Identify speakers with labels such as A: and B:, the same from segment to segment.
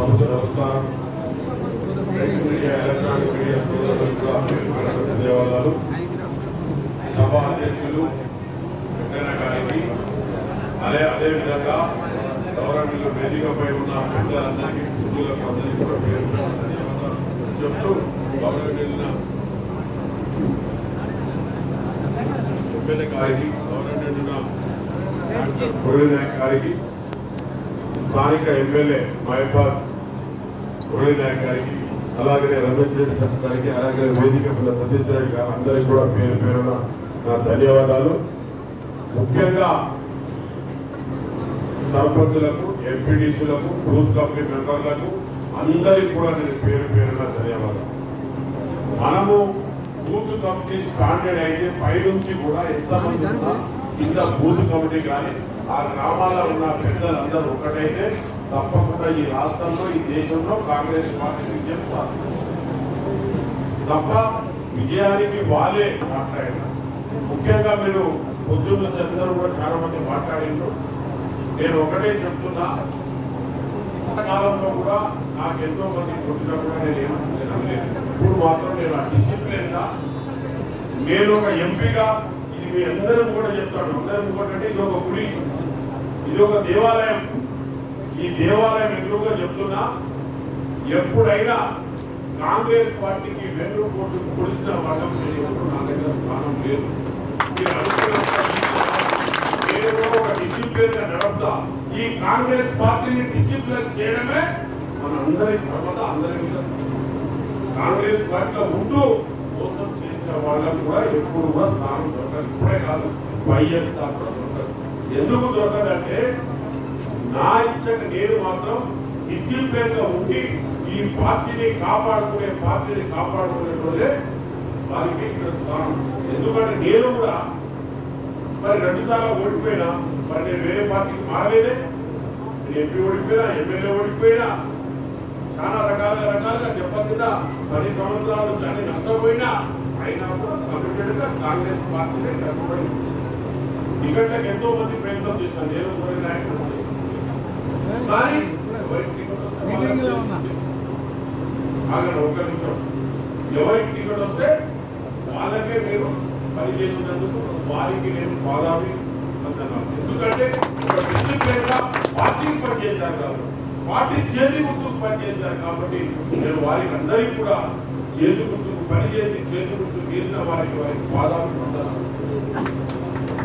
A: సభకు నమస్కారం media, electronic media సోదరులకు ధన్యవాదాలు సభ అధ్యక్షులు గారికి అదే అదేవిధంగా గౌరవనీయులు వేదికపై ఉన్న పెద్దలందరికీ పూజలకు అందరికీ కూడా పేరు ధన్యవాదాలు చెప్తూ గౌరవనీయుల ఎమ్మెల్యే గారికి గౌరవనీయుల డాక్టర్ గారికి స్థానిక ఎమ్మెల్యే మహబాద్ నాయక్ గారికి అలాగే రమేష్ రెడ్డి సార్ గారికి అలాగే వేదిక సతీష్ రెడ్డి గారు అందరికీ కూడా పేరు పేరున నా ధన్యవాదాలు. ముఖ్యంగా సర్పంచులకు ఎంపీడీసీలకు బూత్ కమిటీ మెంబర్లకు అందరికీ కూడా నేను పేరు పేరున ధన్యవాదాలు. మనము బూత్ కమిటీ స్టాండర్డ్ అయితే పైనుంచి కూడా ఎంతమంది ఉన్నా కింద బూత్ కమిటీ కానీ ఆ గ్రామాల్లో ఉన్న పెద్దలందరూ ఒక్కటైతే తప్పకుండా ఈ రాష్ట్రంలో ఈ దేశంలో కాంగ్రెస్ పార్టీ విజయం తప్ప విజయానికి వాళ్ళే మాట్లాడినారు ముఖ్యంగా మీరు పొద్దున్న చంద్రులు కూడా చాలా మంది మాట్లాడిండ్రు. నేను ఒకటే చెప్తున్నా కాలంలో కూడా నాకు ఎంతో మంది కొట్టినప్పుడు నేను ఏం- నేను ఇప్పుడు మాత్రం నేను ఆ డిసిప్లిన్గా నేను ఒక ఎంపీగా ఇవి అందరం కూడా చెప్తాడు. అందరం కూడా అంటే ఇది ఒక గుడి. ఇది ఒక దేవాలయం. ఈ దేవాలయం ఎదురుగా చెప్తున్నా ఎప్పుడైనా కాంగ్రెస్ పార్టీకి వెన్ను కోట్లు పొడిచిన వాళ్ళం నేను నా దగ్గర స్థానం లేదు. నేను కూడా ఒక డిసిప్లిన్గా ఈ కాంగ్రెస్ పార్టీని డిసిప్లిన్ చేయడమే మన అందరి ధర్మత అందరి మీద. కాంగ్రెస్ పార్టీలో ఉంటూ మోసం చేసిన వాళ్ళకు కూడా ఎప్పుడు కూడా స్థానం దొరకదు. ఇప్పుడే కాదు వైఎస్ స్థానం కూడా దొరకదు. ఎందుకు దొరకదంటే నా ఇచ్చక నేను మాత్రం డిసిప్లిన్గా ఉండి ఈ పార్టీని కాపాడుకునే పార్టీని కాపాడుకునే రోజే వారికి ఇక్కడ స్థానం ఎందుకంటే నేను కూడా మరి రెండు సార్లు ఓడిపోయినా మరి నేను వేరే పార్టీకి మారలేదే. నేను ఎంపీ ఓడిపోయినా ఎమ్మెల్యే ఓడిపోయినా చాలా రకాలుగా రకాలుగా దెబ్బతిన్నా పది సంవత్సరాలు చాలా నష్టపోయినా అయినా కూడా కాంగ్రెస్ పార్టీనే కట్టుబడి. టికెట్లకు ఎంతో మంది ప్రయత్నం చేశాను నేను కూడా చేశాను. కానీ. ఆగండి ఒక్క నిమిషం ఎవరికి టికెట్ వస్తే వాళ్ళకే మీరు పని చేసినందుకు వారికి నేను బాధామి అంటున్నాను ఎందుకంటే ఒక డిసిప్లిన్గా పార్టీకి పనిచేశారు కాబట్టి పార్టీ చేతి గుర్తుకు పనిచేశారు కాబట్టి నేను వారికి అందరికీ కూడా చేతి గుర్తుకు పనిచేసి చేతి చేసిన వారికి వారికి బాధామి పొందాను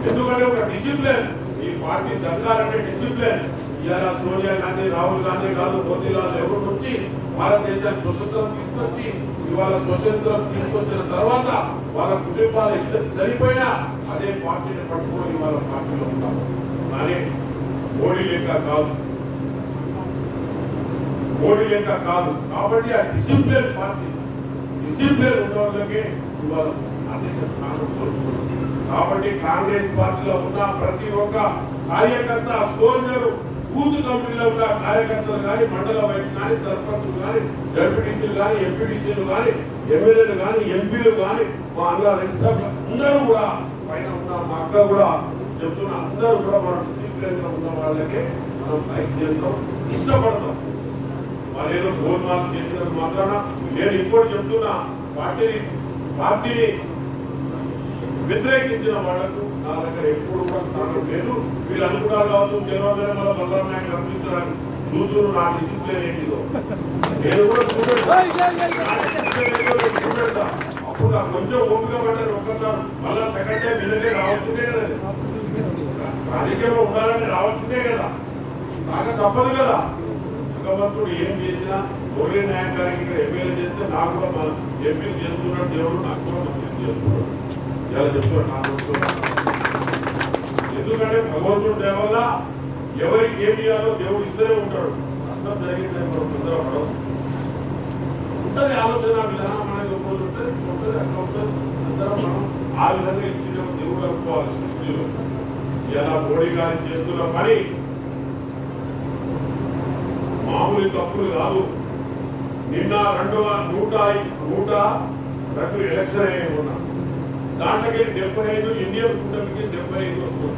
A: ఎందుకంటే ఒక డిసిప్లిన్. ఈ పార్టీ దక్కాలంటే డిసిప్లిన్. ఇవాళ సోనియా గాంధీ రాహుల్ గాంధీ కాదు మోతీలాల్ నెహ్రూ వచ్చి భారతదేశానికి స్వతంత్రం తీసుకొచ్చి ఇవాళ స్వతంత్రం తీసుకొచ్చిన తర్వాత వాళ్ళ కుటుంబాలు ఇద్దరు చనిపోయినా అదే పార్టీని పట్టుకొని వాళ్ళ పార్టీలో ఉంటారు. కానీ మోడీ లెక్క కాదు. మోడీ లెక్క కాదు. కాబట్టి ఆ డిసిప్లిన్ పార్టీ డిసిప్లిన్ ఉన్న వాళ్ళకి ఇవాళ అధిక స్థానం దొరుకుతుంది కాబట్టి కాంగ్రెస్ పార్టీలో ఉన్న ప్రతి ఒక్క కార్యకర్త సోల్జరు బూత్ కమిటీలో ఉన్న కార్యకర్తలు కానీ మండల వైపు కానీ సర్పంచులు కానీ డెప్యూటీసీలు కానీ ఎంపీటీసీలు కానీ ఎమ్మెల్యేలు కానీ ఎంపీలు కానీ మా అన్న రెండు సభ్యులు అందరూ కూడా పైన ఉన్న మా అక్క కూడా చెప్తున్న అందరూ కూడా మనం డిసిప్లిన్గా ఉన్న వాళ్ళకే మనం లైక్ చేస్తాం. ఇష్టపడతాం. మరేదో గోల్ మార్క్ చేసినంత మాత్రాన నేను ఇంకోటి చెప్తున్నా పార్టీని పార్టీని వ్యతిరేకించిన వాళ్ళకు నా దగ్గర ఎప్పుడు కూడా స్థానం లేదు. వీళ్ళు అనుకున్నారు కావచ్చు జనవరి మళ్ళీ బలరాం నాయకు అనిపిస్తున్నారు చూతురు నా డిసిప్లిన్ ఏంటిదో. నేను కూడా చూపెడతా. అప్పుడు నాకు కొంచెం ఓపిక పడ్డాను ఒక్కసారి. మళ్ళా సెకండ్ టైం మీ రావచ్చుదే కదా. రాజకీయంలో ఉండాలని రావచ్చుదే కదా. నాకు తప్పదు కదా. భగవంతుడు ఏం చేసినా ఒరే న్యాయం ఇక్కడ ఎమ్మెల్యే చేస్తే నాకు కూడా మన ఎంపీలు చేస్తున్నాడు దేవుడు నాకు కూడా మంత్రి చేస్తున్నాడు ఇలా చెప్తున్నాడు నా ఎందుకంటే భగవంతుడు దేవల్ల ఎవరికి ఏం చేయాలో దేవుడు ఇస్తూనే ఉంటాడు. నష్టం జరిగింది మనం తొందర పడవు. ఉంటుంది ఆలోచన విధానం అనేది ఒక ఉంటుంది ఉంటుంది అక్కడ ఉంటుంది. అందరం మనం ఆ విధంగా ఇచ్చిన దేవుడు అనుకోవాలి సృష్టిలో. ఇలా మోడీ గారు చేస్తున్న పని మామూలు తప్పులు కాదు. నిన్న రెండు నూట నూట రెండు ఎలక్షన్ అయ్యి ఉన్నా దాంట్లోకి డెబ్బై ఐదు ఇండియన్ కూటమికి డెబ్బై ఐదు వస్తుంది.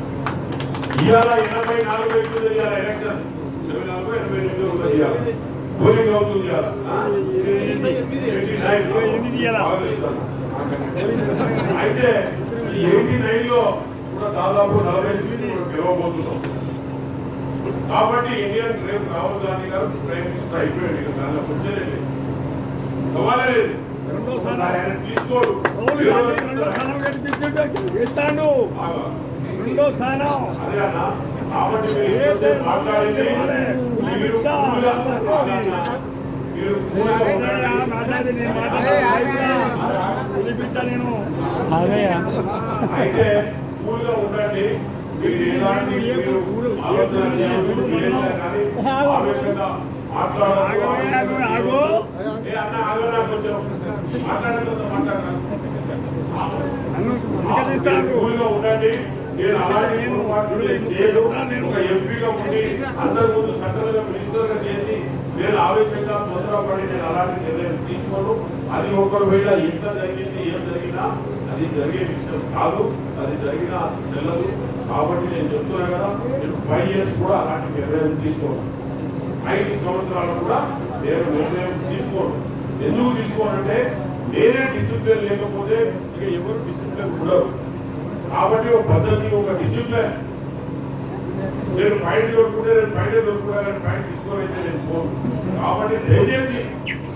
A: ఇవాళ ఎనభై నాలుగు అవుతుంది ఇవాళ ఎలక్షన్ ఎనభై నాలుగు ఎనభై ఎనిమిది ఉన్నది ఇవాళ. పోలింగ్ అవుతుంది కదా
B: ఎనిమిది. ఇయ్యాలా?
A: అయితే ఈ ఎయిటీ నైన్లో కూడా దాదాపు నలభై గెలవబోతున్నాం. కాబట్టి ఇండియన్ రేపు రాహుల్ గాంధీ గారు ప్రైమ్ మినిస్టర్ అయిపోయాడు ఇక దానిలో వచ్చేదే లేదు. సవాలే లేదు. తీసుకోడు. అదే మాట్లాడింది. అయితే కూల్గా ఉండండి. మీరు ఎలాంటి మీరు ఆలోచన కానీ ఆవేశంగా. ఏ అన్న కొంచెం ఉండండి నేను అలాంటి నేను చేయను ఒక ఎంపీగా ఉండి అందరి ముందు సెంట్రల్ మినిస్టర్గా చేసి నేను ఆవేశంగా తొందరపడి నేను అలాంటి నిర్ణయం తీసుకోను అది ఒకవేళ ఎంత జరిగింది ఏం జరిగినా అది జరిగే విషయం కాదు. అది జరిగినా చెల్లదు. కాబట్టి నేను చెప్తున్నా కదా నేను ఫైవ్ ఇయర్స్ కూడా అలాంటి నిర్ణయం తీసుకోను ఐదు సంవత్సరాలు కూడా నేను నిర్ణయం తీసుకోను. ఎందుకు తీసుకోనంటే నేనే డిసిప్లిన్ లేకపోతే ఇక ఎవరు డిసిప్లిన్ ఉండరు. కాబట్టి ఒక పద్ధతి ఒక డిసిప్లిన్ నేను పాయింట్ దొరుకుంటే నేను పాయింట్ దొరుకున్నా కానీ బయట తీసుకొని అయితే నేను పోను. కాబట్టి దయచేసి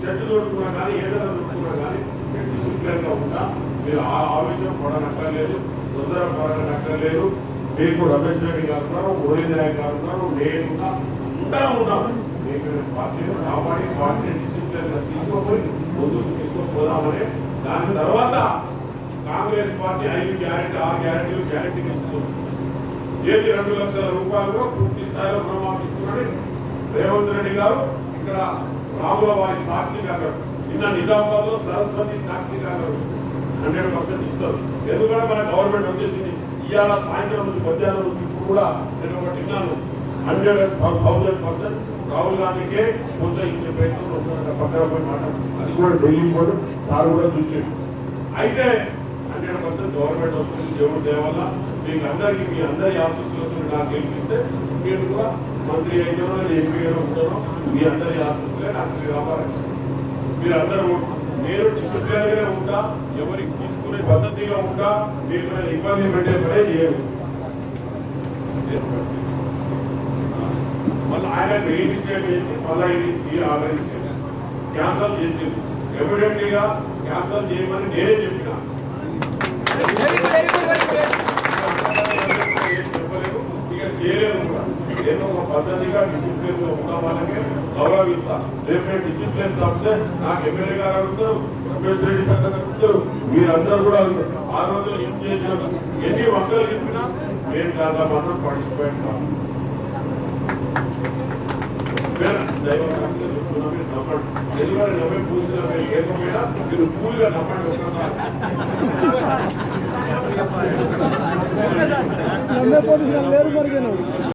A: షర్ట్ దొరుకున్నా కానీ ఏదైనా దొరుకున్నా కానీ నేను డిసిప్లిన్ ఉంటా. మీరు ఆ ఆవేశం పడనక్కర్లేదు తొందర పడనక్కర్లేదు. మీకు రమేష్ రెడ్డి గారు ఉన్నారు ఉదయ్ నాయక్ గారు ఉన్నారు నేను ఉంటా అందరం ఉన్నాం మీకు పార్టీని కాపాడి పార్టీని డిసిప్లిన్గా తీసుకోపోయి ముందుకు తీసుకుపోదామని. దాని తర్వాత కాంగ్రెస్ పార్టీ ఐదు గ్యారెంటీ ఆరు గ్యారెంటీలు గ్యారెంటీ ఇస్తుంది. ఏది రెండు లక్షల రూపాయలు పూర్తి స్థాయిలో రుణమాపిస్తున్నాడు రేవంత్ రెడ్డి గారు ఇక్కడ రాముల వారి సాక్షిగా. నిన్న నిజామాబాద్లో సరస్వతి సాక్షిగా. హండ్రెడ్ పర్సెంట్ ఇస్తారు. ఎందుకంటే మన గవర్నమెంట్ వచ్చేసింది. ఇవాళ సాయంత్రం నుంచి మధ్యాహ్నం నుంచి ఇప్పుడు కూడా నేను ఒకటి విన్నాను. హండ్రెడ్ థౌసండ్ పర్సెంట్ రాహుల్ గాంధీకే కొంచెం ఇచ్చే ప్రయత్నం పక్కన పోయి మాట అది కూడా ఢిల్లీ కూడా సార్ కూడా చూసాడు. అయితే హండ్రెడ్ పర్సెంట్ గవర్నమెంట్ వస్తుంది దేవుడు దేవల్ల మీకు అందరికీ మీ అందరి ఆశస్సులతో నాకు గెలిపిస్తే మీరు కూడా మంత్రి అయినారో ఎంపీ అయినా ఉంటారో మీ అందరి ఆశస్సులే నాకు శ్రీరామారాయణ మీరు అందరూ నేను డిసిప్లిన్గానే ఉంటా ఎవరికి తీసుకునే పద్ధతిగా ఉంటా మీరు నేను ఇబ్బంది పెట్టే పనే చేయను మళ్ళీ ఆయన రిజిస్టర్ చేసి మళ్ళీ ఇది ఈ ఆర్డర్ ఇచ్చింది క్యాన్సల్ చేసింది. ఎవిడెంట్లీగా క్యాన్సల్ చేయమని నేనే చెప్పి నేను ఒక పద్ధతిగా డిసిప్లిన్లో ఉన్న వాళ్ళకి గౌరవిస్తా. రేపు నేను డిసిప్లిన్ తప్పితే నాకు ఎమ్మెల్యే గారు అడుగుతారు రమేష్ రెడ్డి సార్ గారు అడుగుతారు మీరందరూ కూడా ఆ రోజు ఏం చేసిన ఎన్ని వంకలు చెప్పినా నేను దాంట్లో మాత్రం పార్టిసిపేట్ కాదు. మీరు నమ్మండి. ఎందుకంటే నమ్మే పూసిన లేకపోయినా మీరు నమ్మండి ఒక్కసారి.
C: లేరు